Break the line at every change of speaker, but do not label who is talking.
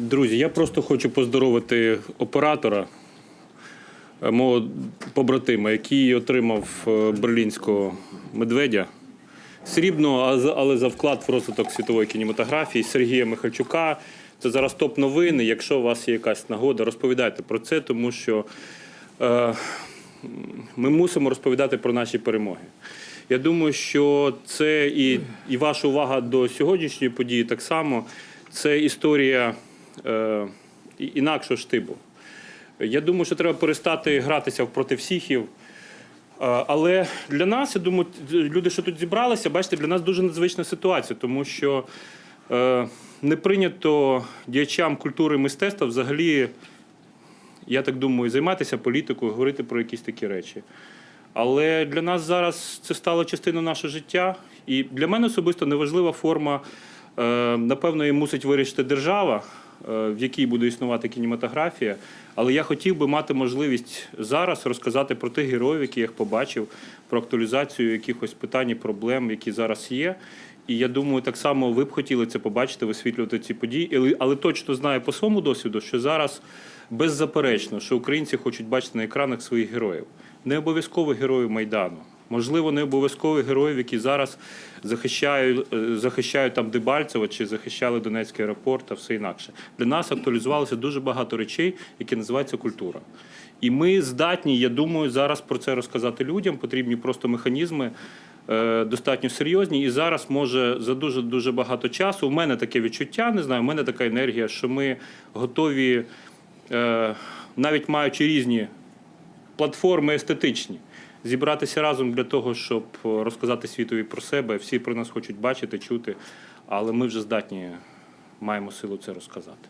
Друзі, я просто хочу поздоровити оператора, е, мого побратима, який отримав е, берлінського медведя. Срібного, але за вклад в розвиток світової кінематографії Сергія Михальчука. Це зараз топ новини. Якщо у вас є якась нагода, розповідайте про це, тому що е, ми мусимо розповідати про наші перемоги. Я думаю, що це і, і ваша увага до сьогоднішньої події так само. Це історія інакшого штибу. Я думаю, що треба перестати гратися проти всіхів. Е, Але для нас, я думаю, люди, що тут зібралися, бачите, для нас дуже надзвична ситуація, тому що е, не прийнято діячам культури і мистецтва взагалі, я так думаю, займатися політикою, говорити про якісь такі речі. Але для нас зараз це стало частиною нашого життя. І для мене особисто неважлива форма, е, напевно, її мусить вирішити держава, е, в якій буде існувати кінематографія. Але я хотів би мати можливість зараз розказати про тих героїв, які я побачив, про актуалізацію якихось питань і проблем, які зараз є. І я думаю, так само ви б хотіли це побачити, висвітлювати ці події. Але точно знаю по своєму досвіду, що зараз беззаперечно, що українці хочуть бачити на екранах своїх героїв. Не обов'язково героїв Майдану. Можливо, не обов'язково героїв, які зараз захищають, е, захищають там Дебальцево чи захищали Донецький аеропорт та все інакше. Для нас актуалізувалося дуже багато речей, які називаються культура. І ми здатні, я думаю, зараз про це розказати людям. Потрібні просто механізми е, достатньо серйозні. І зараз може за дуже дуже багато часу. У мене таке відчуття, не знаю, у мене така енергія, що ми готові, е, навіть маючи різні платформи естетичні, зібратися разом для того, щоб розказати світові про себе. Всі про нас хочуть бачити, чути, але ми вже здатні маємо силу це розказати.